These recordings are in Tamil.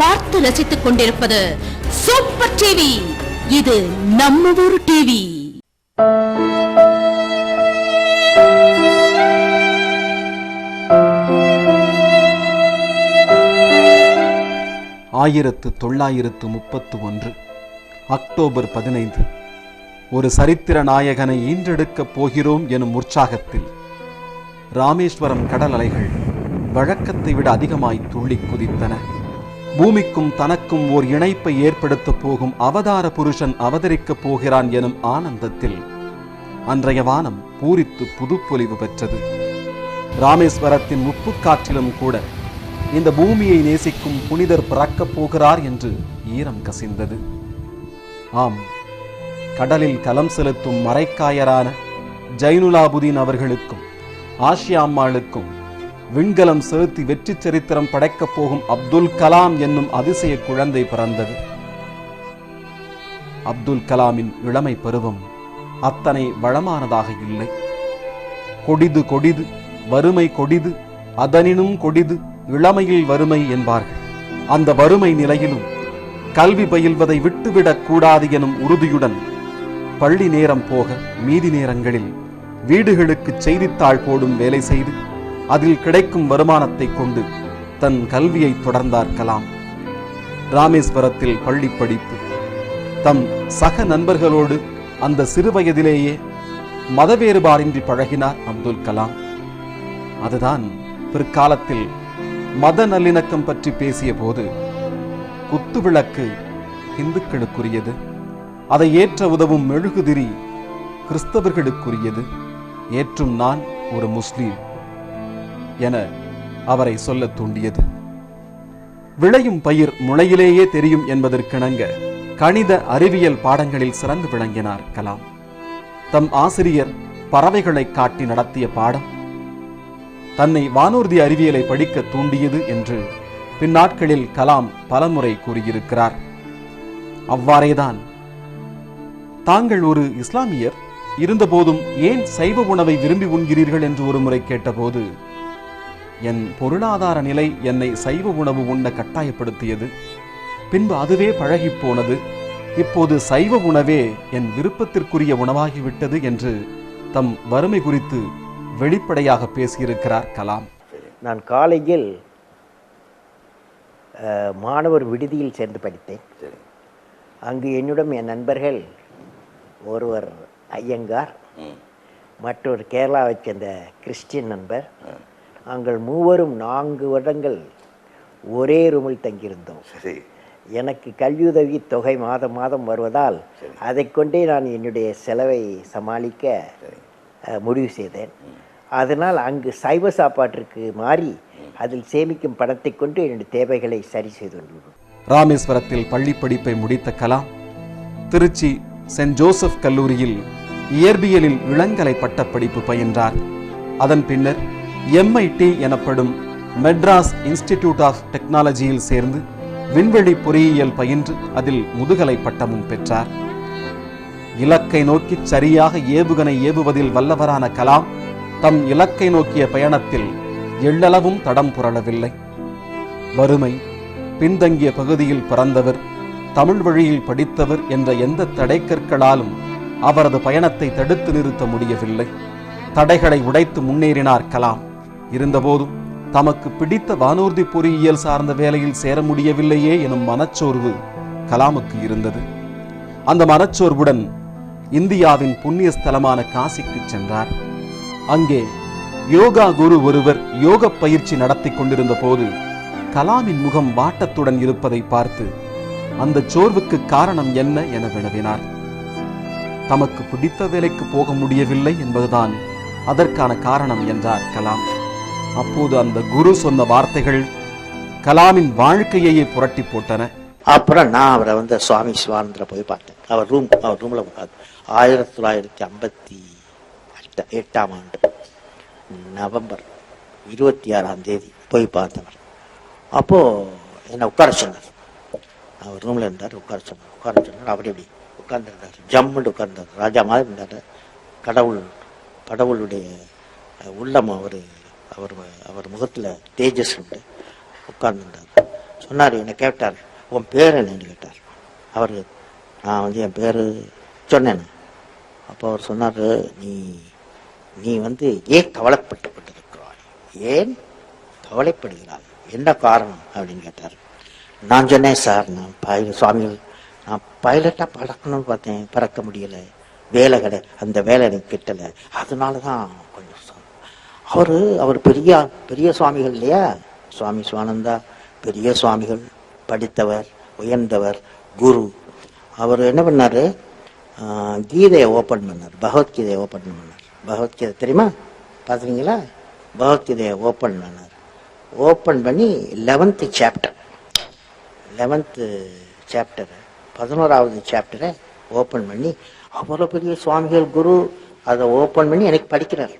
பார்த்து ரசித்துக் கொண்டிருப்பது சூப்பர் டிவி. இது நம்ம ஊர் டிவி. ஆயிரத்து தொள்ளாயிரத்து முப்பத்து ஒன்று அக்டோபர் பதினைந்து. ஒரு சரித்திர நாயகனை ஈன்றெடுக்கப் போகிறோம் எனும் உற்சாகத்தில் ராமேஸ்வரம் கடல் அலைகள் வழக்கத்தை விட அதிகமாய் துள்ளி குதித்தன. பூமிக்கும் தனக்கும் ஓர் இணைப்பை ஏற்படுத்தப் போகும் அவதார புருஷன் அவதரிக்கப் போகிறான் எனும் ஆனந்தத்தில் அன்றைய வானம் பூரித்து புதுப்பொலிவு பெற்றது. ராமேஸ்வரத்தின் உப்புக்காற்றிலும் கூட இந்த பூமியை நேசிக்கும் புனிதர் பிறக்கப் போகிறார் என்று ஈரம் கசிந்தது. ஆம் கடலில் கலம் செலுத்தும் மரைக்காயரான ஜைனுலாபுதீன் அவர்களுக்கும் ஆஷியா அம்மாளுக்கும் விண்கலம் செலுத்தி வெற்றி சரித்திரம் படைக்கப் போகும் அப்துல் கலாம் என்னும் அதிசய குழந்தை பிறந்தது. அப்துல் கலாமின் இளமை பருவம் அத்தனை வளமானதாக இல்லை. கொடிது கொடிது வறுமை கொடிது அதனினும் கொடிது இளமையில் வறுமை என்பார்கள். அந்த வறுமை நிலையிலும் கல்வி பயில்வதை விட்டுவிடக் கூடாது எனும் உறுதியுடன் பள்ளி நேரம் போக மீதி நேரங்களில் வீடுகளுக்கு செய்தித்தாள் போடும் வேலை செய்து அதில் கிடைக்கும் வருமானத்தை கொண்டு தன் கல்வியை தொடர்ந்தார் கலாம் ராமேஸ்வரத்தில் பள்ளி படிப்பு. தம் சக நண்பர்களோடு அந்த சிறுவயதிலேயே மத வேறுபாடின்றி பழகினார் அப்துல் கலாம். அதுதான் பிற்காலத்தில் மத நல்லிணக்கம் பற்றி பேசிய போது குத்துவிளக்கு இந்துக்களுக்குரியது. அதை ஏற்ற உதவும் மெழுகுதிரி கிறிஸ்தவர்களுக்குரியது. ஏற்றும் நான் ஒரு முஸ்லீம். என அவரை சொல்ல தூண்டியது. விளையும் பயிர் முளையிலேயே தெரியும் என்பதற்கிணங்க கணித அறிவியல் பாடங்களில் சிறந்து விளங்கினார் கலாம். தம் ஆசிரியர் பறவைகளை காட்டி நடத்திய பாடம். தன்னை வானூர்தி அறிவியலை படிக்க தூண்டியது என்று பின்னாட்களில் கலாம் பலமுறை கூறியிருக்கிறார். அவ்வாறேதான் தாங்கள் ஒரு இஸ்லாமியர் இருந்தபோதும் ஏன் சைவ உணவை விரும்பி உண்கிறீர்கள் என்று ஒரு முறை கேட்டபோது என் பொருளாதார நிலை என்னை சைவ உணவு உண்ண கட்டாயப்படுத்தியது. பின்பு அதுவே பழகிப் போனது இப்போது சைவ உணவே என் விருப்பத்திற்குரிய உணவாகிவிட்டது என்று தம் வறுமை குறித்து வெளிப்படையாக பேசியிருக்கிறார் கலாம். நான் காலேஜில் அஹ், மாணவர் விடுதியில் சேர்ந்து படித்தேன். அங்கு என்னிடம் என் நண்பர்கள் ஒருவர் ஐயங்கார் மற்றொரு கேரளாவைச் சேர்ந்த கிறிஸ்டியன் நண்பர் நாங்கள் மூவரும் நான்கு வருடங்கள் ஒரே ரூமில் தங்கியிருந்தோம். சரி. எனக்கு கல்வியுதவி தொகை மாதம் மாதம் வருவதால் அதைக் கொண்டே நான் என்னுடைய செலவை சமாளிக்க முடிவு செய்தேன். அதனால் அங்கு சைவ சாப்பாட்டிற்கு மாறி அதில் சேமிக்கும் பணத்தை கொண்டு என்னுடைய தேவைகளை சரி செய்து ராமேஸ்வரத்தில் பள்ளி படிப்பை முடித்த கலாம் திருச்சி சென்ட் ஜோசப் கல்லூரியில் இயற்பியலில் இளங்கலை பட்டப்படிப்பு பயின்றார். அதன் பின்னர் எம்ஐடி எனப்படும் மெட்ராஸ் இன்ஸ்டிடியூட் ஆஃப் டெக்னாலஜியில் சேர்ந்து விண்வெளி பொறியியல் பயின்று அதில் முதுகலை பட்டமும் பெற்றார். இலக்கை நோக்கி சரியாக ஏவுகணை ஏவுவதில் வல்லவரான கலாம் தம் இலக்கை நோக்கிய பயணத்தில் எள்ளளவும் தடம் புரளவில்லை. வறுமை பின்தங்கிய பகுதியில் பிறந்தவர் தமிழ் வழியில் படித்தவர் என்ற எந்த தடைக்கற்களாலும் அவரது பயணத்தை தடுத்து நிறுத்த முடியவில்லை. தடைகளை உடைத்து முன்னேறினார் கலாம். இருந்தபோதும் தமக்கு பிடித்த வானூர்தி பொறியியல் சார்ந்த வேலையில் சேர முடியவில்லையே எனும் மனச்சோர்வு கலாமுக்கு இருந்தது. அந்த மனச்சோர்வுடன் இந்தியாவின் புண்ணிய ஸ்தலமான காசிக்கு சென்றார். அங்கே யோகா குரு ஒருவர் யோக பயிற்சி நடத்தி கொண்டிருந்த போது கலாமின் முகம் வாட்டத்துடன் இருப்பதை பார்த்து அந்த சோர்வுக்கு காரணம் என்ன என வினவினார். தமக்கு பிடித்த வேலைக்கு போக முடியவில்லை என்பதுதான் அதற்கான காரணம் என்றார் கலாம். அப்போது அந்த குரு சொன்ன வார்த்தைகள் கலாமின் வாழ்க்கையையே புரட்டி போட்டன. அப்புறம் நான் அவரை வந்து சுவாமி சிவானந்திர போய் பார்த்தேன். அவர் ரூம் அவர் ரூமில் ஆயிரத்தி தொள்ளாயிரத்தி ஐம்பத்தி எட்ட எட்டாம் ஆண்டு நவம்பர் இருபத்தி ஆறாம் தேதி போய் பார்த்தவர். அப்போது என்னை உட்கார சொன்னார். அவர் ரூமில் இருந்தார் உட்கார சொன்னார். உட்கார சொன்னார் அப்படி இப்படி உட்கார்ந்துருந்தார்? ஜம்முன்னு உட்கார்ந்தார். ராஜா மாதிரி இருந்தார். கடவுள் கடவுளுடைய உள்ளம் அவர் அவர் அவர் முகத்தில் தேஜஸ் உண்டு. உட்கார்ந்துருந்தார். சொன்னார் என்னை கேட்டார் உன் பேர் என்னன்னு கேட்டார். அவர் நான் வந்து என் பேர் சொன்னேன். அப்போ அவர் சொன்னார் நீ நீ வந்து ஏன் கவலைப்பட்டு கொண்டிருக்கிறாய் ஏன் கவலைப்படுகிறாய்? என்ன காரணம்? அப்படின்னு கேட்டார். நான் சொன்னேன் சார் நான் பைல சுவாமிகள் நான் பைலட்டாக பறக்கணும்னு பார்த்தேன் பறக்க முடியலை. வேலை கடை அந்த வேலை எனக்கு கிட்டலை. அதனால தான் கொஞ்சம் அவரு அவர் பெரிய பெரிய சுவாமிகள் இல்லையா? சுவாமி சிவானந்தா பெரிய சுவாமிகள் படித்தவர் உயர்ந்தவர் குரு. அவர் என்ன பண்ணார்? கீதையை ஓப்பன் பண்ணார் பகவத்கீதையை ஓப்பன் பண்ணார். பகவத்கீதை தெரியுமா? பார்த்துருக்கீங்களா? பகவத்கீதையை ஓப்பன் பண்ணார். ஓப்பன் பண்ணி லெவன்த்து சாப்டர் லெவன்த்து சாப்டரை பதினோராவது சாப்டரை ஓப்பன் பண்ணி அவ்வளோ பெரிய சுவாமிகள் குரு அதை ஓப்பன் பண்ணி எனக்கு படிக்கிறார்.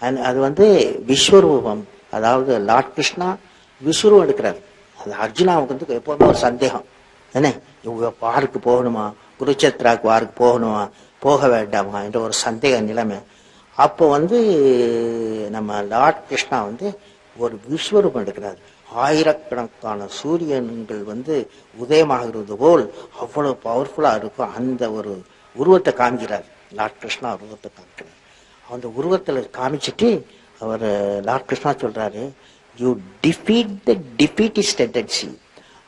அது அது வந்து விஸ்வரூபம். அதாவது லார்ட் கிருஷ்ணா விஸ்வரூபம் எடுக்கிறார். அது அர்ஜுனாவுக்கு வந்து எப்போதுமே ஒரு சந்தேகம். என்ன? இவங்க வாருக்கு போகணுமா? குருச்சத்ராக்கு வாருக்கு போகணுமா? போக வேண்டாமா? என்ற ஒரு சந்தேக நிலைமை. அப்போ வந்து நம்ம லார்ட் கிருஷ்ணா வந்து ஒரு விஸ்வரூபம் எடுக்கிறார். ஆயிரக்கணக்கான சூரியன்கள் வந்து உதயமாகிறது போல் அவ்வளோ பவர்ஃபுல்லாக இருக்கும். அந்த ஒரு உருவத்தை காமிக்கிறார் லார்ட் கிருஷ்ணா உருவத்தை காமிக்கிறார் அந்த உருவத்தில் காமிச்சிட்டு அவர் லார்ட் கிருஷ்ணா சொல்கிறாரு you defeat the defeatist tendency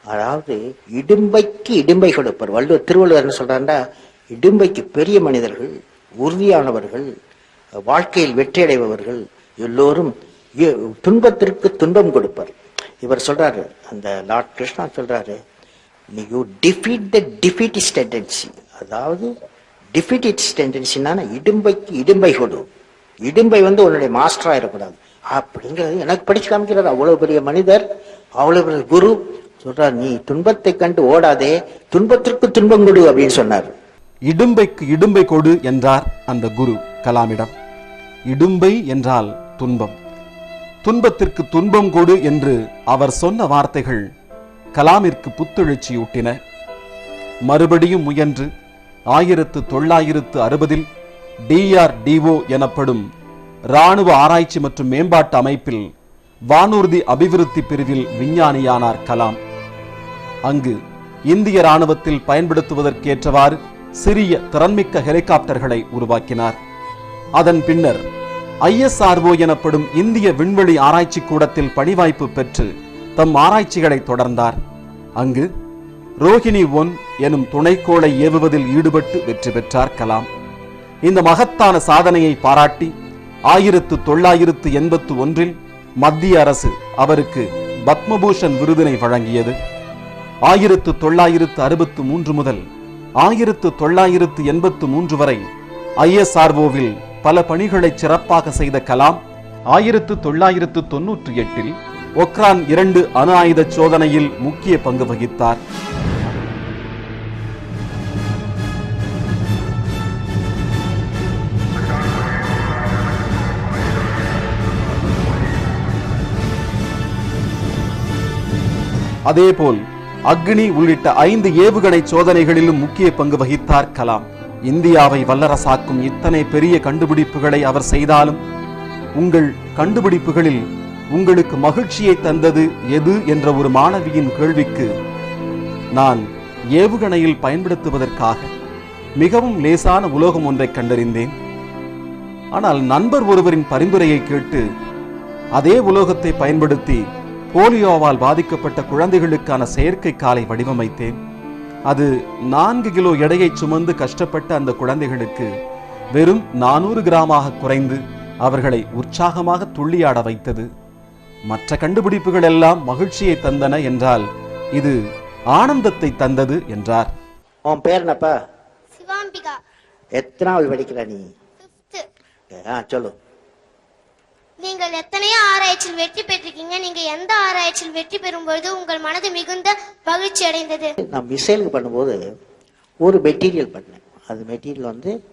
அதாவது இடும்பைக்கு இடும்பை கொடுப்பார் வள்ளுவர் திருவள்ளுவர்னு சொல்கிறாண்டா இடும்பைக்கு பெரிய மனிதர்கள் உறுதியானவர்கள் வாழ்க்கையில் வெற்றியடைபவர்கள் எல்லோரும் துன்பத்திற்கு துன்பம் கொடுப்பார். இவர் சொல்கிறாரு அந்த லார்ட் கிருஷ்ணா சொல்கிறாரு you defeat the defeatist tendency அதாவது டிஃபிடிட்ஸ் டெண்டன்சின்னா இடும்பைக்கு இடும்பை கொடு. இடும்பை வந்து உன்னுடைய மாஸ்டரா இருக்கக்கூடாது. அப்படிங்கிறது எனக்கு படிச்சு காமிக்கிறார். அவ்வளவு பெரிய மனிதர் அவ்வளவு பெரிய குரு. சொல்றார் நீ துன்பத்தை கண்டு ஓடாதே. துன்பத்திற்கு துன்பம் கொடு அப்படின்னு சொன்னார். இடும்பைக்கு இடும்பை கொடு என்றார் அந்த குரு கலாமிடம். இடும்பை என்றால் துன்பம். துன்பத்திற்கு துன்பம் கொடு என்று அவர் சொன்ன வார்த்தைகள் கலாமிற்கு புத்துணர்ச்சியூட்டின. மறுபடியும் முயன்று ஆயிரத்து தொள்ளாயிரத்து அறுபதில் டிஆர்டிஓ எனப்படும் இராணுவ ஆராய்ச்சி மற்றும் மேம்பாட்டு அமைப்பில் வானூர்தி அபிவிருத்தி பிரிவில் விஞ்ஞானியானார் கலாம். அங்கு இந்திய ராணுவத்தில் பயன்படுத்துவதற்கேற்றவாறு சிறிய திறன்மிக்க ஹெலிகாப்டர்களை உருவாக்கினார். அதன் பின்னர் ஐஎஸ்ஆர்ஓ எனப்படும் இந்திய விண்வெளி ஆராய்ச்சி கூடத்தில் பணிவாய்ப்பு பெற்று தம் ஆராய்ச்சிகளை தொடர்ந்தார். அங்கு ரோஹிணி ஒன் எனும் துணைக்கோளை ஏவுவதில் ஈடுபட்டு வெற்றி பெற்றார் கலாம். இந்த மகத்தான சாதனையை பாராட்டி ஆயிரத்து தொள்ளாயிரத்து எண்பத்து ஒன்றில் மத்திய அரசு அவருக்கு பத்மபூஷன் விருதினை வழங்கியது. ஆயிரத்து தொள்ளாயிரத்து அறுபத்து மூன்று முதல் ஆயிரத்து தொள்ளாயிரத்து எண்பத்து மூன்று வரை ஐஎஸ்ஆர்ஓவில் பல பணிகளை சிறப்பாக செய்த கலாம் ஆயிரத்து தொள்ளாயிரத்து தொன்னூற்றி எட்டில் ஒக்ரான் இரண்டு அணு ஆயுத சோதனையில் முக்கிய பங்கு வகித்தார். அதேபோல் அக்னி உள்ளிட்ட ஐந்து ஏவுகணை சோதனைகளிலும் முக்கிய பங்கு வகித்தார் கலாம். இந்தியாவை வல்லரசாக்கும் இத்தனை பெரிய கண்டுபிடிப்புகளை அவர் செய்தாலும் உங்கள் கண்டுபிடிப்புகளில் உங்களுக்கு மகிழ்ச்சியை தந்தது எது என்ற ஒரு மாணவியின் கேள்விக்கு நான் ஏவுகணையில் பயன்படுத்துவதற்காக மிகவும் லேசான உலோகம் ஒன்றை கண்டறிந்தேன். ஆனால் நண்பர் ஒருவரின் பரிந்துரையை கேட்டு அதே உலோகத்தை பயன்படுத்தி போலியோவால் பாதிக்கப்பட்ட குழந்தைகளுக்கான செயற்கை காலை வடிவமைத்தேன். அது நான்கு கிலோ எடையை சுமந்து கஷ்டப்பட்ட அந்த குழந்தைகளுக்கு வெறும் நானூறு கிராமாக குறைந்து அவர்களை உற்சாகமாக துள்ளியாட வைத்தது. மற்ற கண்டுபிடிப்புகள் எல்லாம் மகிழ்ச்சியை தந்தன என்றால் இது ஆனந்தத்தை தந்தது என்றார். உன் பேர் என்னப்பா? சிவாம்பிகா. எத்தனாவது படிக்கிற நீ? சொல்லு. நீங்கள் எத்தனையோ ஆராய்ச்சியில் வெற்றி பெற்றிருக்கீங்க. நீங்க எந்த ஆராய்ச்சியில் வெற்றி பெறும்பொழுது உங்கள் மனது மிகுந்த மகிழ்ச்சி அடைந்தது? நான் மிசைலுக்கு பண்ணும்போது ஒரு மெட்டீரியல் பண்ணேன். அது மெட்டீரியல் வந்து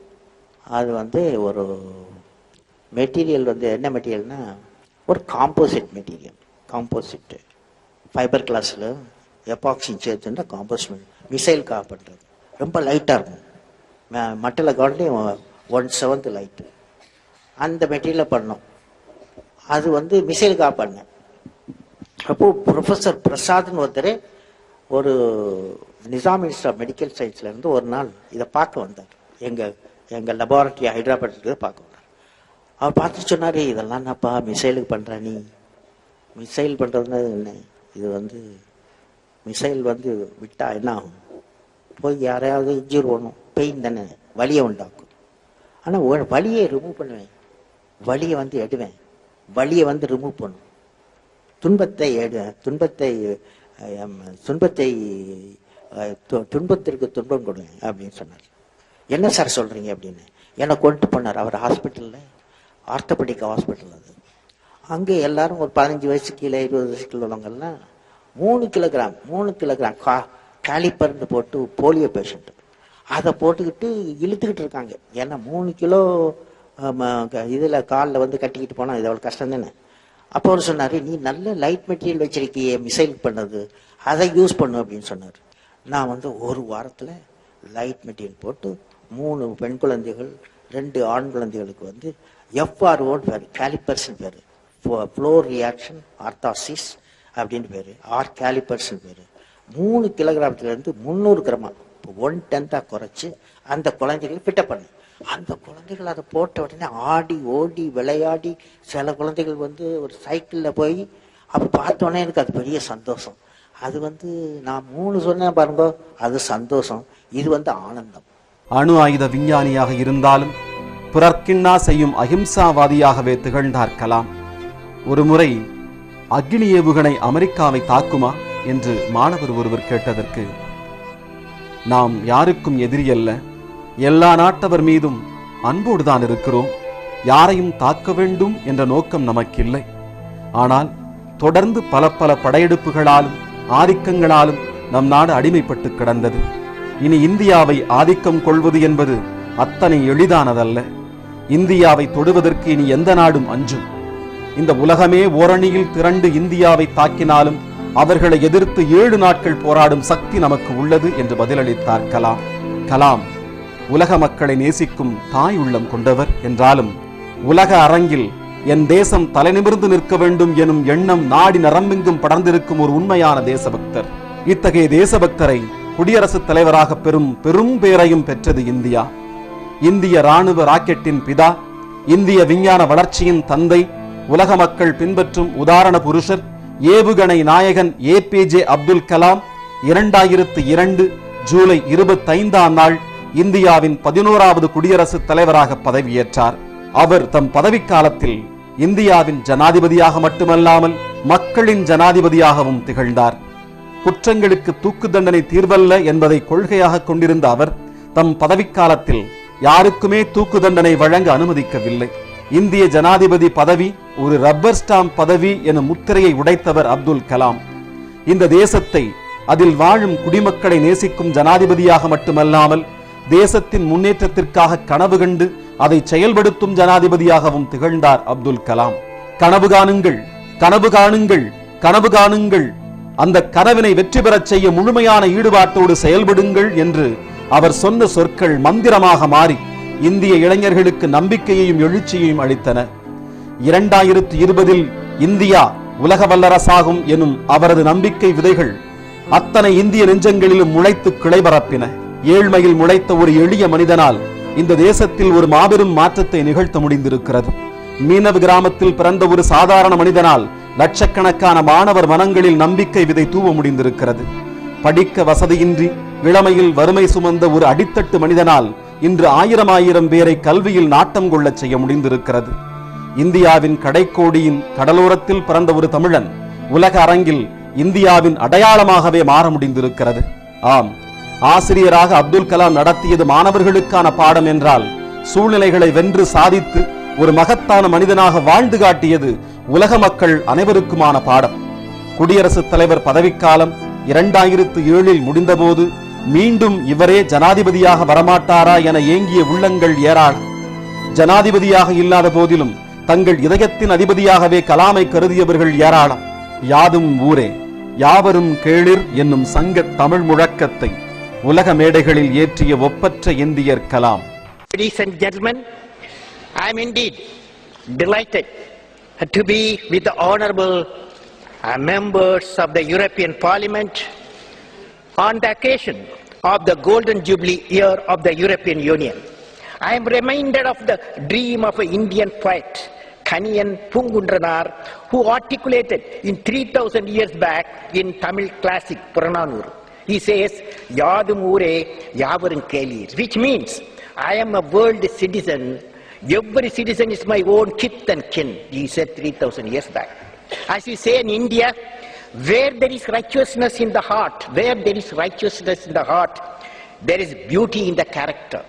அது வந்து ஒரு மெட்டீரியல் வந்து என்ன மெட்டீரியல்னா ஒரு காம்போசிட் மெட்டீரியல் காம்போசிட்டு ஃபைபர் கிளாஸில் எபாக்சின் சேர்த்துன்னா காம்போசிட் மிசைலுக்காக பண்ணுறது ரொம்ப லைட்டாக இருக்கும். ம- மட்டில் காட்டிலையும் ஒன் செவன்த் லைட்டு அந்த மெட்டீரியலை பண்ணோம். அது வந்து மிசைலுக்காக பண்ணேன். அப்போ ப்ரொஃபஸர் பிரசாத்னு ஒருத்தர் ஒரு நிசாம் இன்ஸ்டியூட் ஆஃப் மெடிக்கல் சயின்ஸ்ல இருந்து ஒரு நாள் இதை பார்க்க வந்தார். எங்க எங்க லெபார்டரி ஹைதராபாத் பார்க்க வந்தார். அவர் பார்த்து சொன்னாரு இதெல்லாம் என்னப்பா மிசைலுக்கு பண்ற நீ? மிசைல் பண்ணுறதுனா என்ன? இது வந்து மிசைல் வந்து விட்டா என்ன ஆகும்? போய் யாரையாவது இன்ஜூர் பண்ணும் பெயின் தானே. வலியை உண்டாக்கும். ஆனால் ஒரு வலியை ரிமூவ் பண்ணுவேன். வலியை வந்து எடுவேன். வழியை வந்து ரிமூவ் பண்ணும் துன்பத்தை எடு துன்பத்தை துன்பத்தை து- துன்பத்திற்கு துன்பம் கொடுங்க அப்படின்னு சொன்னார். என்ன சார் சொல்கிறீங்க அப்படின்னு? என்னை கொண்டு போனார். அவர் ஹாஸ்பிட்டலில் ஆர்த்தோபெடிக் ஹாஸ்பிட்டல் அது. அங்கே எல்லாரும் ஒரு பதினஞ்சு வயசு கீழே இருபது வயசு கீழே உள்ளவங்கள்லாம் மூணு கிலோகிராம் மூணு கிலோகிராம் கா காலிப்பர்னு போட்டு போலியோ பேஷண்ட்டு அதை போட்டுக்கிட்டு இழுத்துக்கிட்டு இருக்காங்க. ஏன்னா மூணு கிலோ இதில் காலில் வந்து கட்டிக்கிட்டு போனால் இது அவ்வளோ கஷ்டம் தானே? அப்போ அவர் சொன்னார் நீ நல்ல லைட் மெட்டீரியல் வச்சிருக்கியே மிசைல் பண்ணது. அதை யூஸ் பண்ணு அப்படின்னு சொன்னார். நான் வந்து ஒரு வாரத்தில் லைட் மெட்டீரியல் போட்டு மூணு பெண் குழந்தைகள் ரெண்டு ஆண் குழந்தைகளுக்கு வந்து எஃப்ஆர்ஓன்னு பேர் கேலிப்பர்ஸ்னு பேர். ஃப்ளோர் ரியாக்ஷன் ஆர்த்தாசிஸ் அப்படின்னு பேர். ஆர் கேலிப்பர்ஸ்னு பேர். மூணு கிலோகிராமத்துலேருந்து முந்நூறு கிராமம் இப்போ ஒன் டென்த்தாக குறைச்சி அந்த குழந்தைகளை ஃபிட்டப் பண்ணு. அந்த குழந்தைகள் அதை போட்ட உடனே ஆடி ஓடி விளையாடி சில குழந்தைகள் வந்து ஒரு சைக்கிளில் போய் அப்போ பார்த்த உடனே எனக்கு அது பெரிய சந்தோஷம். அது வந்து நான் மூணு சொன்னேன் பாருங்க அது சந்தோஷம். இது வந்து ஆனந்தம். அணு ஆயுத விஞ்ஞானியாக இருந்தாலும் பிறர்க்கின்னா செய்யும் அகிம்சாவாதியாகவே திகழ்ந்தார் கலாம் ஒருமுறை அக்னி ஏவுகணை அமெரிக்காவை தாக்குமா? என்று மாணவர் ஒருவர் கேட்டதற்கு நாம் யாருக்கும் எதிரி அல்ல எல்லா நாட்டவர் மீதும் அன்போடுதான் இருக்கிறோம். யாரையும் தாக்க வேண்டும் என்ற நோக்கம் நமக்கில்லை. ஆனால் தொடர்ந்து பல பல படையெடுப்புகளாலும் ஆதிக்கங்களாலும் நம் நாடு அடிமைப்பட்டு கிடந்தது. இனி இந்தியாவை ஆதிக்கம் கொள்வது என்பது அத்தனை எளிதானதல்ல. இந்தியாவை தொடுவதற்கு இனி எந்த நாடும் அஞ்சும். இந்த உலகமே ஓரணியில் திரண்டு இந்தியாவை தாக்கினாலும் அவர்களை எதிர்த்து ஏழு நாட்கள் போராடும் சக்தி நமக்கு உள்ளது என்று பதிலளித்தார் கலாம். கலாம் உலக மக்களை நேசிக்கும் தாய் உள்ளம் கொண்டவர் என்றாலும் உலக அரங்கில் என் தேசம் தலைநிமிர்ந்து நிற்க வேண்டும் எனும் எண்ணம் நாடி நரம்பெங்கும் படர்ந்திருக்கும் ஒரு உண்மையான தேசபக்தர். இத்தகைய தேசபக்தரை குடியரசுத் தலைவராக பெறும் பெரும் பேரையும் பெற்றது இந்தியா. இந்திய ராணுவ ராக்கெட்டின் பிதா இந்திய விஞ்ஞான வளர்ச்சியின் தந்தை உலக மக்கள் பின்பற்றும் உதாரண புருஷர் ஏவுகணை நாயகன் A P J Abdul Kalam இரண்டாயிரத்து இரண்டு ஜூலை இருபத்தைந்தாம் நாள் இந்தியாவின் பதினோராவது குடியரசுத் தலைவராக பதவியேற்றார். அவர் தம் பதவிக்காலத்தில் இந்தியாவின் ஜனாதிபதியாக மட்டுமல்லாமல் மக்களின் ஜனாதிபதியாகவும் திகழ்ந்தார். குற்றங்களுக்கு தூக்கு தண்டனை தீர்வல்ல என்பதை கொள்கையாக கொண்டிருந்த அவர் தம் பதவிக்காலத்தில் யாருக்குமே தூக்கு தண்டனை வழங்க அனுமதிக்கவில்லை. இந்திய ஜனாதிபதி பதவி ஒரு ரப்பர் ஸ்டாம்ப் பதவி என முத்திரையை உடைத்தவர் அப்துல் கலாம். இந்த தேசத்தை அதில் வாழும் குடிமக்களை நேசிக்கும் ஜனாதிபதியாக மட்டுமல்லாமல் தேசத்தின் முன்னேற்றத்திற்காக கனவு கண்டு அதை செயல்படுத்தும் ஜனாதிபதியாகவும் திகழ்ந்தார் அப்துல் கலாம். கனவு காணுங்கள் கனவு காணுங்கள் கனவு காணுங்கள். அந்த கனவினை வெற்றி பெறச் செய்ய முழுமையான ஈடுபாட்டோடு செயல்படுங்கள் என்று அவர் சொன்ன சொற்கள் மந்திரமாக மாறி இந்திய இளைஞர்களுக்கு நம்பிக்கையையும் எழுச்சியையும் அளித்தன. இரண்டாயிரத்தி இருபதில் இந்தியா உலக வல்லரசாகும் எனும் அவரது நம்பிக்கை விதைகள் அத்தனை இந்திய நெஞ்சங்களிலும் முளைத்து கிளை பரப்பின. ஏழ்மையில் முளைத்த ஒரு எளிய மனிதனால் இந்த தேசத்தில் ஒரு மாபெரும் மாற்றத்தை நிகழ்த்த முடிந்திருக்கிறது. மீனவ கிராமத்தில் பிறந்த ஒரு சாதாரண மனிதனால் லட்சக்கணக்கான மாணவர் மனங்களில் நம்பிக்கை விதை தூவ முடிந்திருக்கிறது. படிக்க வசதியின்றி இளமையில் வறுமை சுமந்த ஒரு அடித்தட்டு மனிதனால் இன்று ஆயிரம் ஆயிரம் பேரை கல்வியில் நாட்டம் கொள்ளச் செய்ய முடிந்திருக்கிறது. இந்தியாவின் கடைக்கோடியின் கடலோரத்தில் பிறந்த ஒரு தமிழன் உலக அரங்கில் இந்தியாவின் அடையாளமாகவே மாற முடிந்திருக்கிறது. ஆம் ஆசிரியராக அப்துல் கலாம் நடத்தியது மாணவர்களுக்கான பாடம் என்றால் சூழ்நிலைகளை வென்று சாதித்து ஒரு மகத்தான மனிதனாக வாழ்ந்து காட்டியது உலக மக்கள் அனைவருக்குமான பாடம். குடியரசுத் தலைவர் பதவிக்காலம் இரண்டாயிரத்து ஏழில் முடிந்தபோது மீண்டும் இவரே ஜனாதிபதியாக வரமாட்டாரா என ஏங்கிய உள்ளங்கள் ஏராளம். ஜனாதிபதியாக இல்லாத போதிலும் தங்கள் இதயத்தின் அதிபதியாகவே கலாமை கருதியவர்கள் ஏராளம். யாதும் ஊரே யாவரும் கேளிர் என்னும் சங்க தமிழ் முழக்கத்தை உலக மேடைகளில் ஏற்றிய ஒப்பற்ற இந்தியர் Kalam Ladies and gentlemen, I am indeed delighted to be with the Honorable members of the European Parliament on the occasion of the Golden Jubilee year of the European Union. I am reminded of the dream of an Indian poet, Kaniyan Pungundranar, who articulated in 3000 years back in Tamil classic Purananuru. He says, Yadum ure yavarum kelir, which means, I am a world citizen, every citizen is my own kith and kin, he said 3000 years back. As we say in India, where there is righteousness in the heart, where there is righteousness in the heart, there is beauty in the character.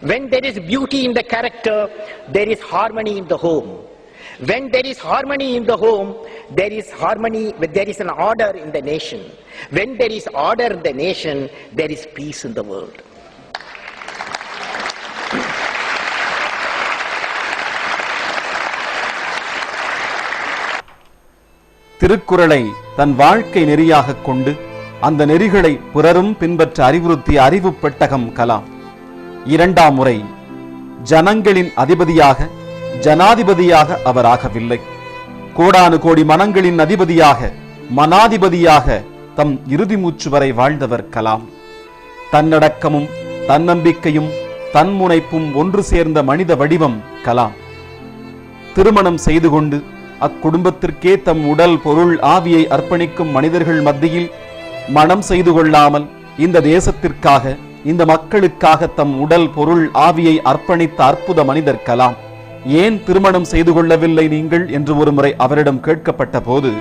When there is beauty in the character, there is harmony in the home. When there is harmony in the home, there is harmony, there is an order in the nation. When there is order in the nation, there is peace in the world. திருக்குறளை தன் வாழ்க்கை நெறியாக கொண்டு அந்த நெறிகளை பிறரும் பின்பற்ற அறிவுறுத்திய அறிவு பெட்டகம் கலாம் இரண்டாம் முறை ஜனங்களின் அதிபதியாக ஜனாதிபதியாக அவர் ஆகவில்லை கோடானு கோடி மனங்களின் அதிபதியாக மனாதிபதியாக தம் இறுதி மூச்சு வரை வாழ்ந்தவர் கலாம். தன்னடக்கமும் தன்னம்பிக்கையும் தன்முனைப்பும் ஒன்று சேர்ந்த மனித வடிவம் கலாம். திருமணம் செய்து கொண்டு அக்குடும்பத்திற்கே தம் உடல் பொருள் ஆவியை அர்ப்பணிக்கும் மனிதர்கள் மத்தியில் மனம் செய்து கொள்ளாமல் இந்த தேசத்திற்காக இந்த மக்களுக்காக தம் உடல் பொருள் ஆவியை அர்ப்பணித்த அற்புத மனிதர் கலாம். ஏன் திருமணம் செய்து கொள்ளவில்லை நீங்கள்? என்று ஒருமுறை அவரிடம் கேட்கப்பட்ட போது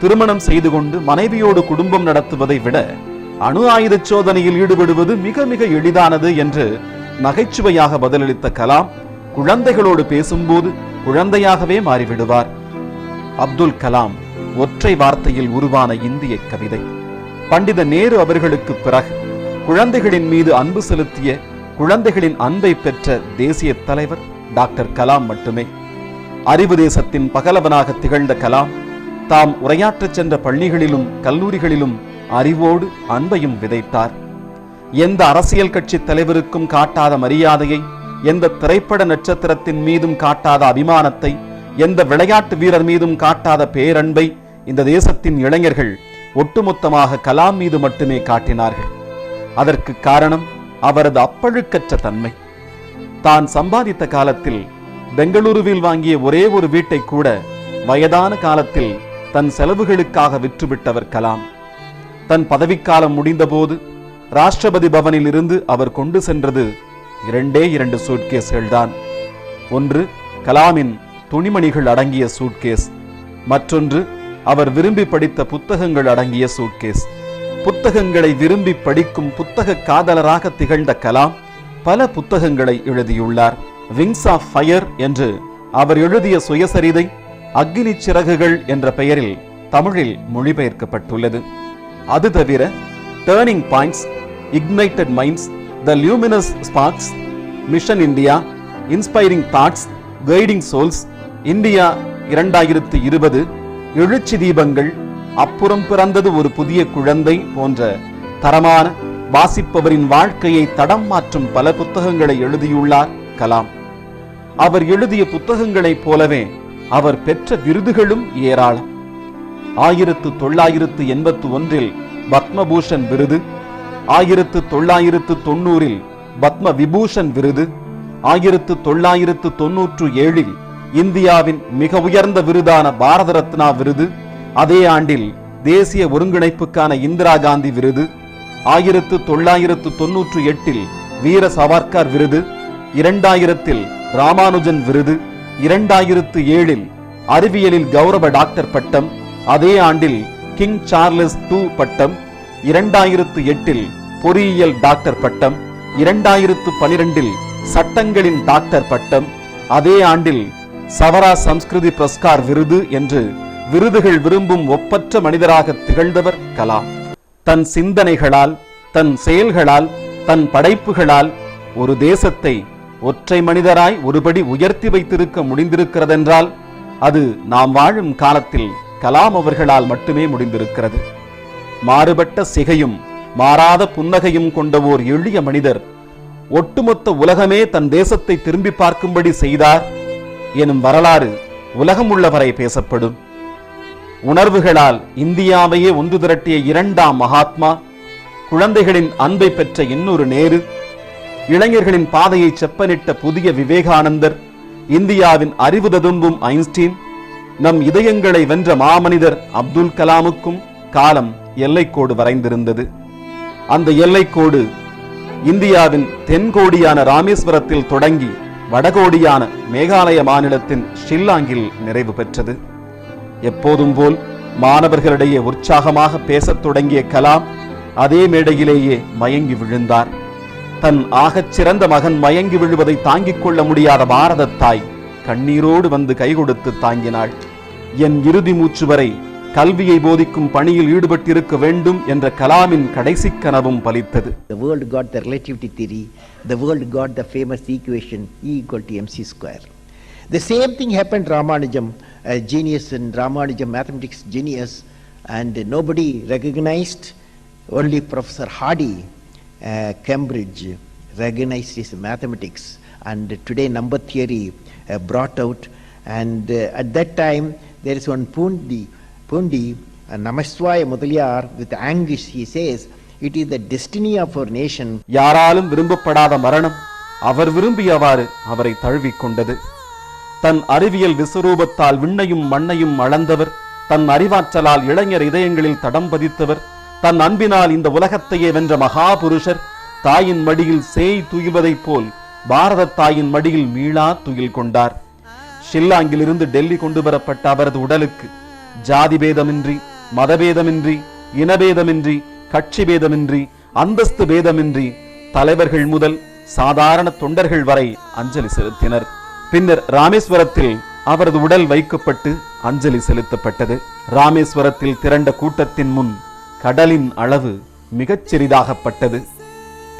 திருமணம் செய்து கொண்டு மனைவியோடு குடும்பம் நடத்துவதை விட அணு ஆயுத சோதனையில் ஈடுபடுவது மிக மிக எளிதானது என்று நகைச்சுவையாக பதிலளித்த கலாம் குழந்தைகளோடு பேசும்போது குழந்தையாகவே மாறிவிடுவார். அப்துல் கலாம் ஒற்றை வார்த்தையில் உருவான இந்திய கவிதை. பண்டித நேரு அவர்களுக்கு பிறகு குழந்தைகளின் மீது அன்பு செலுத்திய குழந்தைகளின் அன்பை பெற்ற தேசிய தலைவர் டாக்டர் கலாம் மட்டுமே. அறிவு தேசத்தின் பகலவனாக திகழ்ந்த கலாம் தாம் உரையாற்றச் சென்ற பள்ளிகளிலும் கல்லூரிகளிலும் அறிவோடு அன்பையும் விதைத்தார். எந்த அரசியல் கட்சி தலைவருக்கும் காட்டாத மரியாதையை எந்த திரைப்பட நட்சத்திரத்தின் மீதும் காட்டாத அபிமானத்தை எந்த விளையாட்டு வீரர் மீதும் காட்டாத பேரன்பை இந்த தேசத்தின் இளைஞர்கள் ஒட்டுமொத்தமாக கலாம் மீது மட்டுமே காட்டினார்கள். அதற்கு காரணம் அவரது அப்பழுக்கற்ற தன்மை. தான் சம்பாதித்த காலத்தில் பெங்களூருவில் வாங்கிய ஒரே ஒரு வீட்டை கூட வயதான காலத்தில் தன் செலவுகளுக்காக விற்றுவிட்டவர் கலாம். தன் பதவிக்காலம் முடிந்தபோது ராஷ்டிரபதி பவனில் இருந்து அவர் கொண்டு சென்றது இரண்டே இரண்டு சூட்கேஸ்கள் தான் ஒன்று கலாமின் துணிமணிகள் அடங்கிய சூட்கேஸ். மற்றொன்று அவர் விரும்பி படித்த புத்தகங்கள் அடங்கிய சூட்கேஸ். புத்தகங்களை விரும்பி படிக்கும் புத்தக காதலராக திகழ்ந்த கலாம் பல புத்தகங்களை எழுதியுள்ளார். விங்ஸ் ஆஃப் ஃபயர் என்று அவர் எழுதிய சுயசரிதை அக்னி சிறகுகள் என்ற பெயரில் தமிழில் மொழிபெயர்க்கப்பட்டுள்ளது. அது தவிர turning points ignited minds the luminous sparks mission India inspiring thoughts guiding souls India இரண்டாயிரத்து இருபது எழுச்சி தீபங்கள் அப்புறம் பிறந்தது ஒரு புதிய குழந்தை போன்ற தரமான வாசிப்பவரின் வாழ்க்கையை தடம் மாற்றும் பல புத்தகங்களை எழுதியுள்ளார் கலாம். அவர் எழுதிய புத்தகங்களைப் போலவே அவர் பெற்ற விருதுகளும் ஏராளம். ஆயிரத்து தொள்ளாயிரத்து எண்பத்து ஒன்றில் பத்மபூஷன் விருது ஆயிரத்து தொள்ளாயிரத்து தொண்ணூறில் பத்ம விபூஷன் விருது ஆயிரத்து தொள்ளாயிரத்து தொன்னூற்று ஏழில் இந்தியாவின் மிக உயர்ந்த விருதான பாரத ரத்னா விருது அதே ஆண்டில் தேசிய ஒருங்கிணைப்புக்கான இந்திரா காந்தி விருது ஆயிரத்து தொள்ளாயிரத்து தொன்னூற்று எட்டில் வீர சவார்கார் விருது இரண்டாயிரத்தில் ராமானுஜன் விருது இரண்டாயிரத்து ஏழில் அறிவியலில் கௌரவ டாக்டர் பட்டம் அதே ஆண்டில் கிங் சார்லஸ் டூ பட்டம் இரண்டாயிரத்து எட்டில் பொறியியல் டாக்டர் பட்டம் இரண்டாயிரத்து பனிரெண்டில் சட்டங்களின் டாக்டர் பட்டம் அதே ஆண்டில் சவரா சம்ஸ்கிருதி புரஸ்கார் விருது என்று விருதுகள் விரும்பும் ஒப்பற்ற மனிதராக திகழ்ந்தவர் கலாம் தன் சிந்தனைகளால் தன் செயல்களால் தன் படைப்புகளால் ஒரு தேசத்தை ஒற்றை மனிதராய் ஒருபடி உயர்த்தி வைத்திருக்க முடிந்திருக்கிறதென்றால் அது நாம் வாழும் காலத்தில் கலாம் அவர்களால் மட்டுமே முடிந்திருக்கிறது. மாறுபட்ட சிகையும் மாறாத புன்னகையும் கொண்ட ஓர் எளிய மனிதர் ஒட்டுமொத்த உலகமே தன் தேசத்தை திரும்பி பார்க்கும்படி செய்தார் எனும் வரலாறு உலகம் உள்ளவரை பேசப்படும். உணர்வுகளால் இந்தியாவையே ஒன்று திரட்டிய இரண்டாம் மகாத்மா குழந்தைகளின் அன்பை பெற்ற இன்னொரு நேரு இளைஞர்களின் பாதையை செப்பனிட்ட புதிய விவேகானந்தர் இந்தியாவின் அறிவு ததும்பும் ஐன்ஸ்டீன் நம் இதயங்களை வென்ற மாமனிதர் அப்துல் கலாமுக்கும் காலம் எல்லைக்கோடு வரைந்திருந்தது. அந்த எல்லைக்கோடு இந்தியாவின் தென்கோடியான ராமேஸ்வரத்தில் தொடங்கி வடகோடியான மேகாலய மாநிலத்தின் ஷில்லாங்கில் நிறைவு பெற்றது. எப்போதும் போல் மாணவர்களிடையே உற்சாகமாக பேசத் தொடங்கிய கலாம் அதே மேடையிலேயே மயங்கி விழுந்தார். தன் ஆகச் சிறந்த மகன் மயங்கி விழுவதை தாங்கிக் கொள்ள முடியாத பாரத தாய் கண்ணீரோடு வந்து கை கொடுத்து தாங்கினாள். என் இறுதி மூச்சு வரை கல்வியை போதிக்கும் பணியில் ஈடுபட்டிருக்க வேண்டும் என்ற கலாமின் கடைசி கனவும் பலித்தது. The world got the relativity theory, the world got the famous equation E equal to mc square. The same thing happened Ramanujam, a genius in Ramanujam mathematics genius, and nobody recognized, only Professor Hardy, uh, Cambridge, recognized his mathematics, and today number theory uh, brought out, and uh, at that time there is one Pundi, Pundi, uh, Namaswaya Mudaliar, with anguish he says, it is the destiny of our nation யாராலும் விரும்பப்படாத மரணம் அவர் விரும்பியவாறு அவரை தழுவிக் கொண்டது தன் அறிவியல் விஸ்வரூபத்தால் விண்ணையும் மண்ணையும் அளந்தவர். தன் அறிவாற்றலால் இளைஞர் இதயங்களில் தடம் பதித்தவர். தன் அன்பினால் இந்த உலகத்தையே வென்ற மகாபுருஷர். தாயின் மடியில் சேய் துயில்வதைப் போல் பாரத தாயின் மடியில் மீளா துயில் கொண்டார். ஷில்லாங்கிலிருந்து டெல்லி கொண்டு வரப்பட்ட அவரது உடலுக்கு ஜாதி பேதமின்றி மதபேதமின்றி இனபேதமின்றி கட்சி பேதமின்றி அந்தஸ்து பேதமின்றி தலைவர்கள் முதல் சாதாரண தொண்டர்கள் வரை அஞ்சலி செலுத்தினர். பின்னர் ராமேஸ்வரத்தில் அவரது உடல் வைக்கப்பட்டு அஞ்சலி செலுத்தப்பட்டது. ராமேஸ்வரத்தில் திரண்ட கூட்டத்தின் முன் கடலின் அளவு மிகச்சிறிதாகப்பட்டது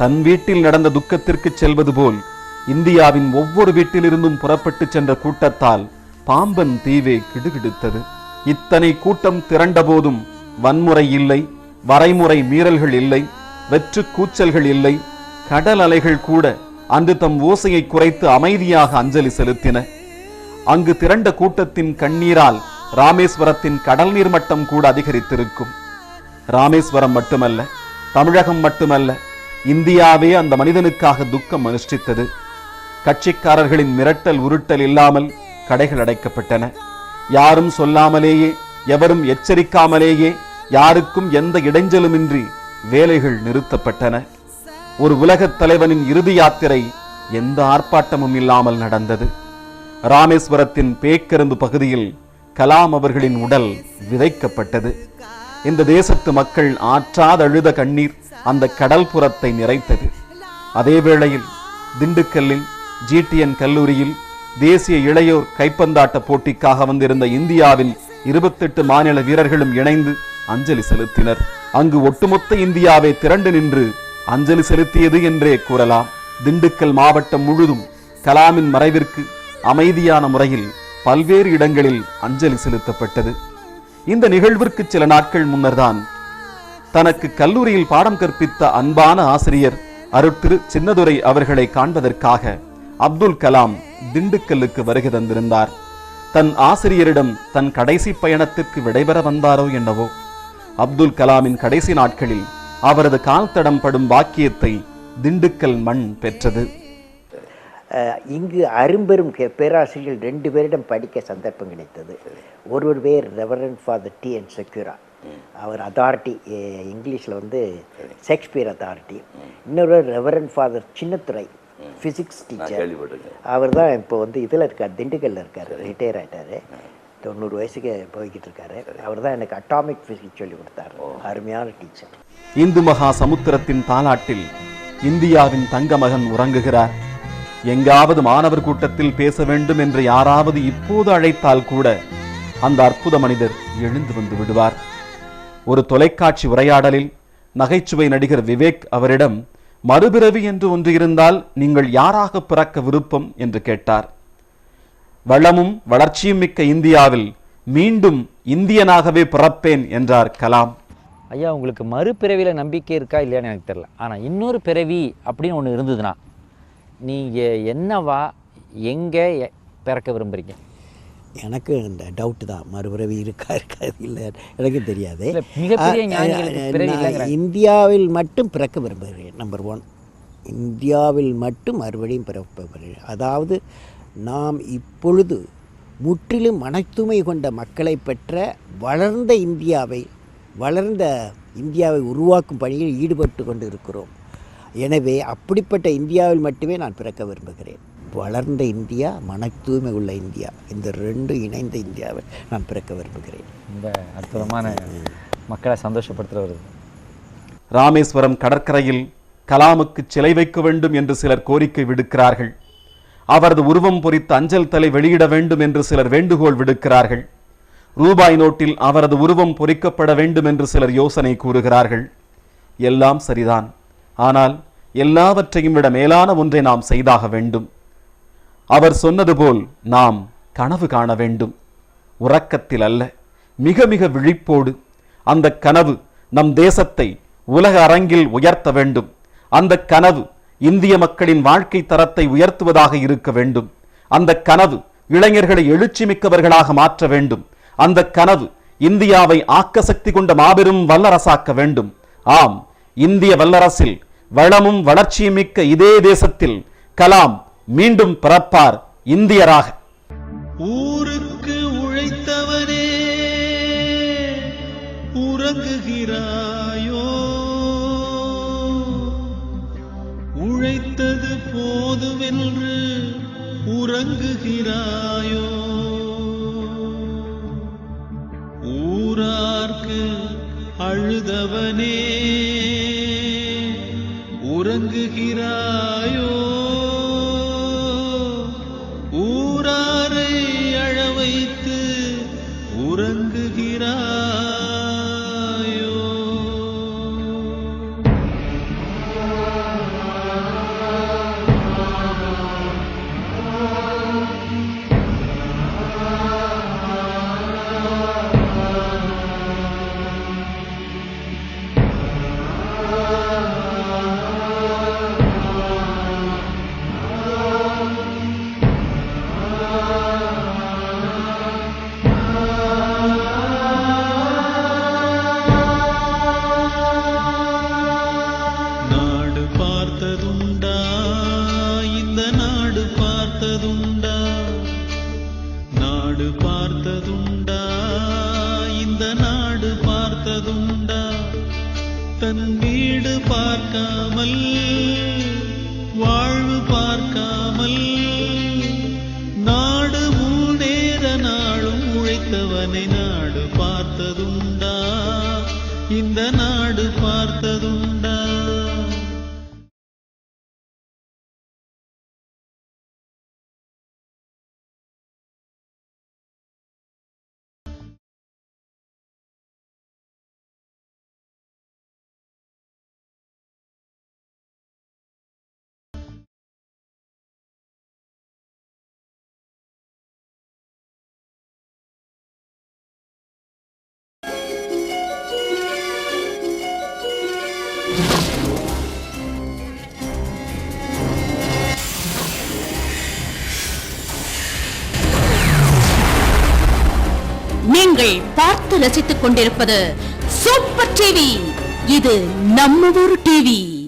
தன் வீட்டில் நடந்த துக்கத்திற்கு செல்வது போல் இந்தியாவின் ஒவ்வொரு வீட்டிலிருந்தும் புறப்பட்டு சென்ற கூட்டத்தால் பாம்பன் தீவே கிடுகிடுத்தது. இத்தனை கூட்டம் திரண்டபோதும் வன்முறை இல்லை வரைமுறை மீறல்கள் இல்லை வெற்று கூச்சல்கள் இல்லை கடல் அலைகள் கூட அன்று தம் ஓசையை குறைத்து அமைதியாக அஞ்சலி செலுத்தின. அங்கு திரண்ட கூட்டத்தின் கண்ணீரால் ராமேஸ்வரத்தின் கடல் நீர் மட்டம் கூட அதிகரித்திருக்கும். ராமேஸ்வரம் மட்டுமல்ல தமிழகம் மட்டுமல்ல இந்தியாவே அந்த மனிதனுக்காக துக்கம் அனுஷ்டித்தது. கட்சிக்காரர்களின் மிரட்டல் உருட்டல் இல்லாமல் கடைகள் அடைக்கப்பட்டன. யாரும் சொல்லாமலேயே எவரும் எச்சரிக்காமலேயே யாருக்கும் எந்த இடைஞ்சலுமின்றி வேலைகள் நிறுத்தப்பட்டன. ஒரு உலகத் தலைவனின் இறுதி யாத்திரை எந்த ஆர்ப்பாட்டமும் இல்லாமல் நடந்தது. ராமேஸ்வரத்தின் பேக்கரும்பு பகுதியில் கலாம் அவர்களின் உடல் விதைக்கப்பட்டது. இந்த தேசத்து மக்கள் ஆற்றாதழுத கண்ணீர் அந்த கடல் புறத்தை நிறைத்தது. அதே வேளையில் திண்டுக்கல்லில் ஜிடிஎன் கல்லூரியில் தேசிய இளையோர் கைப்பந்தாட்ட போட்டிக்காக வந்திருந்த இந்தியாவின் இருபத்தெட்டு மாநில வீரர்களும் இணைந்து அஞ்சலி செலுத்தினர். அங்கு ஒட்டுமொத்த இந்தியாவை திரண்டு நின்று அஞ்சலி செலுத்தியது என்றே கூறலாம். திண்டுக்கல் மாவட்டம் முழுதும் கலாமின் மறைவிற்கு அமைதியான முறையில் பல்வேறு இடங்களில் அஞ்சலி செலுத்தப்பட்டது. இந்த நிகழ்விற்கு சில நாட்கள் முன்னர்தான் தனக்கு கல்லூரியில் பாடம் கற்பித்த அன்பான ஆசிரியர் அருட்திரு சின்னதுரை அவர்களை காண்பதற்காக அப்துல் கலாம் திண்டுக்கல்லுக்கு வருகை தந்திருந்தார். தன் ஆசிரியரிடம் தன் கடைசி பயணத்திற்கு விடைபெற வந்தாரோ என்னவோ அப்துல் கலாமின் கடைசி நாட்களில் அவரது கால் தடம் படும் பாக்கியத்தை திண்டுக்கல் மண் பெற்றது. இங்கு அரும்பெரும் பேராசிரியர்கள் ரெண்டு பேரிடம் படிக்க சந்தர்ப்பம் கிடைத்தது. ஒருவர் பேர் reverend father T N Sequeira அவர் அத்தாரிட்டி இங்கிலீஷில் வந்து ஷேக்ஸ்பியர் அத்தாரிட்டி இன்னொரு reverend father Chinnathurai physics teacher அவர் தான் இப்போ வந்து இதில் இருக்கார் திண்டுக்கல்ல இருக்கார் ரிட்டையர் ஆயிட்டாரு. தொண்ணூறு வயசுக்கு போய்கிட்டு இருக்காரு அவர் தான் எனக்கு அட்டாமிக் ஃபிசிக்ஸ் சொல்லி கொடுத்தாரு. அருமையான டீச்சர் இந்து மகா சமுத்திரத்தின் தாலாட்டில் இந்தியாவின் தங்க மகன் உறங்குகிறார். எங்காவது மாணவர் கூட்டத்தில் பேச வேண்டும் என்று யாராவது இப்போது அழைத்தால் கூட அந்த அற்புத மனிதர் எழுந்து வந்து விடுவார். ஒரு தொலைக்காட்சி உரையாடலில் நகைச்சுவை நடிகர் விவேக் அவரிடம் மறுபிறவி என்று ஒன்று இருந்தால் நீங்கள் யாராக பிறக்க விருப்பம்? என்று கேட்டார். வளமும் வளர்ச்சியும் மிக்க இந்தியாவில் மீண்டும் இந்தியனாகவே பிறப்பேன் என்றார் கலாம். ஐயா உங்களுக்கு மறுபிறவியில் நம்பிக்கை இருக்கா இல்லையான்னு எனக்கு தெரில ஆனால் இன்னொரு பிறவி அப்படின்னு ஒன்று இருந்ததுன்னா நீங்கள் என்னவா எங்கே பிறக்க விரும்புகிறீங்க எனக்கு இந்த டவுட்டு தான். மறுபிறவி இருக்கா இருக்காது இல்லை எனக்கு தெரியாது. இந்தியாவில் மட்டும் பிறக்க விரும்புகிறேன் நம்பர் ஒன் இந்தியாவில் மட்டும் மறுபடியும் பிறக்க விரும்புகிறேன். அதாவது நாம் இப்பொழுது முற்றிலும் மனத்தூய்மை கொண்ட மக்களை பெற்ற வளர்ந்த இந்தியாவை வளர்ந்த இந்தியாவை உருவாக்கும் பணியில் ஈடுபட்டு கொண்டு இருக்கிறோம் எனவே அப்படிப்பட்ட இந்தியாவில் மட்டுமே நான் பிறக்க விரும்புகிறேன். வளர்ந்த இந்தியா மன தூய்மை உள்ள இந்தியா இந்த ரெண்டு இணைந்த இந்தியாவை நான் பிறக்க விரும்புகிறேன். ரொம்ப அற்புதமான மக்களை சந்தோஷப்படுத்துகிற ஒரு ராமேஸ்வரம் கடற்கரையில் கலாமுக்கு சிலை வைக்க வேண்டும் என்று சிலர் கோரிக்கை விடுக்கிறார்கள். அவரது உருவம் பொறித்த அஞ்சல் தலை வெளியிட வேண்டும் என்று சிலர் வேண்டுகோள் விடுக்கிறார்கள். ரூபாய் நோட்டில் அவரது உருவம் பொறிக்கப்பட வேண்டும் என்று சிலர் யோசனை கூறுகிறார்கள். எல்லாம் சரிதான். ஆனால் எல்லாவற்றையும் விட மேலான ஒன்றை நாம் செய்தாக வேண்டும். அவர் சொன்னது போல் நாம் கனவு காண வேண்டும். உறக்கத்தில் அல்ல மிக மிக விழிப்போடு அந்த கனவு நம் தேசத்தை உலக அரங்கில் உயர்த்த வேண்டும். அந்த கனவு இந்திய மக்களின் வாழ்க்கை தரத்தை உயர்த்துவதாக இருக்க வேண்டும். அந்த கனவு இளைஞர்களை எழுச்சி மிக்கவர்களாக மாற்ற வேண்டும். அந்த கனவு இந்தியாவை ஆக்க சக்தி கொண்ட மாபெரும் வல்லரசாக்க வேண்டும். ஆம் இந்திய வல்லரசில் வளமும் வளர்ச்சியும் மிக்க இதே தேசத்தில் கலாம் மீண்டும் பிறப்பார் இந்தியராக. ஊர் உழைத்தது போதுவென்று உறங்குகிறாயோ? ஊரார்க்கு அழுதவனே உறங்குகிறாயோ? ஊராரை அழ உழைத்தவனை நாடு பார்த்ததுண்டா. இந்த நாடு நீங்கள் பார்த்து ரசித்துக் கொண்டிருப்பது சூப்பர் டிவி. இது நம்ம ஊர் டிவி.